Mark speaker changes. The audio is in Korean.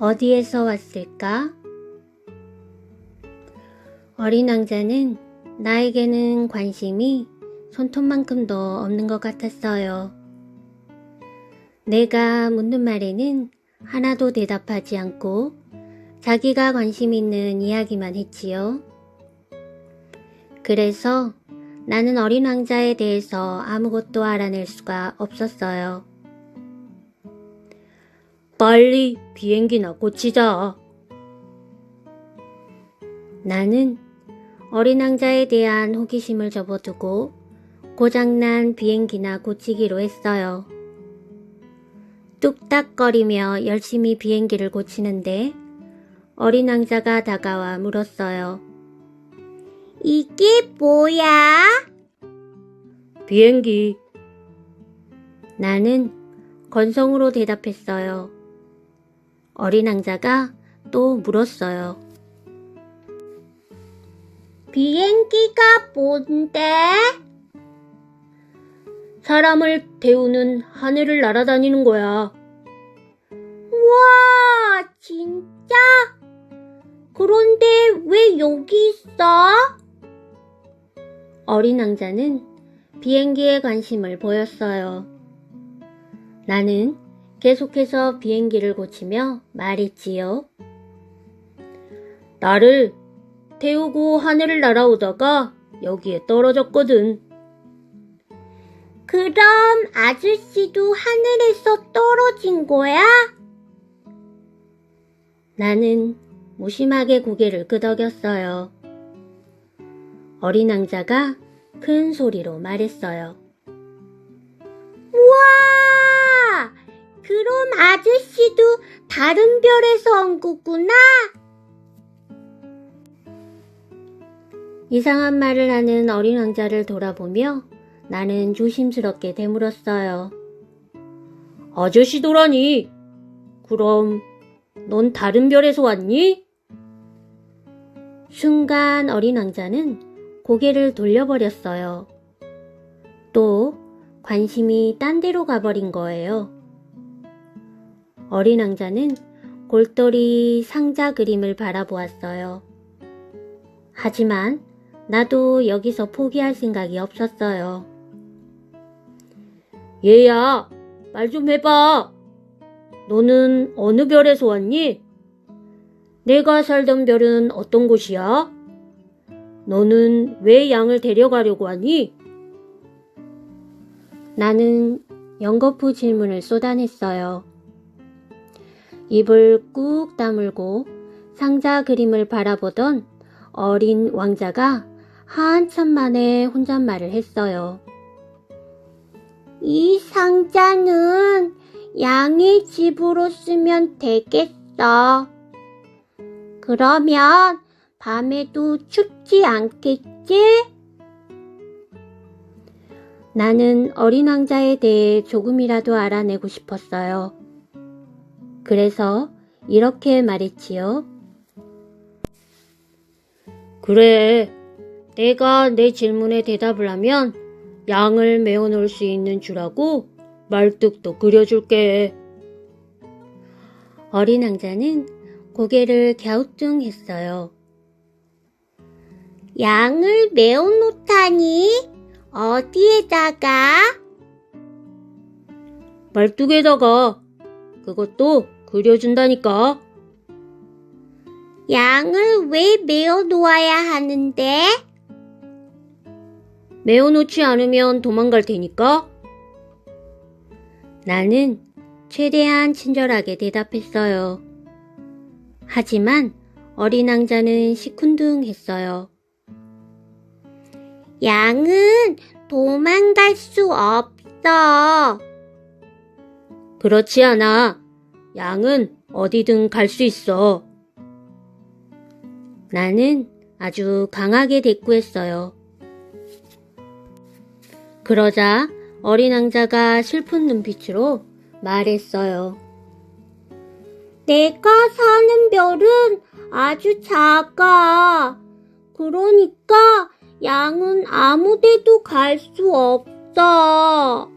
Speaker 1: 어디에서 왔을까? 어린 왕자는 나에게는 관심이 손톱만큼도 없는 것 같았어요. 내가 묻는 말에는 하나도 대답하지 않고 자기가 관심 있는 이야기만 했지요. 그래서 나는 어린 왕자에 대해서 아무것도 알아낼 수가 없었어요.
Speaker 2: 빨리 비행기나 고치자.
Speaker 1: 나는 어린 왕자에 대한 호기심을 접어두고 고장난 비행기나 고치기로 했어요. 뚝딱거리며 열심히 비행기를 고치는데 어린 왕자가 다가와 물었어요. 이게 뭐야?
Speaker 2: 비행기.
Speaker 1: 나는 건성으로 대답했어요. 어린 왕자가 또 물었어요. 비행기가 뭔데?
Speaker 2: 사람을 태우는 하늘을 날아다니는 거야.
Speaker 1: 와, 진짜? 그런데 왜 여기 있어? 어린 왕자는 비행기에 관심을 보였어요. 나는 계속해서 비행기를 고치며 말했지요.
Speaker 2: 나를 태우고 하늘을 날아오다가 여기에 떨어졌거든.
Speaker 1: 그럼 아저씨도 하늘에서 떨어진 거야? 나는 무심하게 고개를 끄덕였어요. 어린 왕자가 큰 소리로 말했어요. 그럼 아저씨도 다른 별에서 온 거구나? 이상한 말을 하는 어린 왕자를 돌아보며 나는 조심스럽게 되물었어요.
Speaker 2: 아저씨도라니. 그럼 넌 다른 별에서 왔니?
Speaker 1: 순간 어린 왕자는 고개를 돌려버렸어요. 또 관심이 딴 데로 가버린 거예요. 어린 왕자는 골똘히 상자 그림을 바라보았어요. 하지만 나도 여기서 포기할 생각이 없었어요.
Speaker 2: 얘야, 말 좀 해봐. 너는 어느 별에서 왔니? 내가 살던 별은 어떤 곳이야? 너는 왜 양을 데려가려고 하니?
Speaker 1: 나는 연거푸 질문을 쏟아냈어요. 입을 꾹 다물고 상자 그림을 바라보던 어린 왕자가 한참 만에 혼잣말을 했어요. 이 상자는 양의 집으로 쓰면 되겠어. 그러면 밤에도 춥지 않겠지? 나는 어린 왕자에 대해 조금이라도 알아내고 싶었어요. 그래서 이렇게 말했지요.
Speaker 2: 그래. 내가 내 질문에 대답을 하면 양을 메워 놓을 수 있는 줄하고 말뚝도 그려줄게.
Speaker 1: 어린 왕자는 고개를 갸우뚱했어요. 양을 메어 놓다니? 어디에다가?
Speaker 2: 말뚝에다가 그것도 그려준다니까.
Speaker 1: 양을 왜 메어 놓아야 하는데?
Speaker 2: 메워놓지 않으면 도망갈 테니까.
Speaker 1: 나는 최대한 친절하게 대답했어요. 하지만 어린 왕자는 시큰둥했어요. 양은 도망갈 수 없어.
Speaker 2: 그렇지 않아. 양은 어디든 갈 수 있어.
Speaker 1: 나는 아주 강하게 대꾸했어요. 그러자 어린 왕자가 슬픈 눈빛으로 말했어요. 내가 사는 별은 아주 작아. 그러니까 양은 아무 데도 갈 수 없어.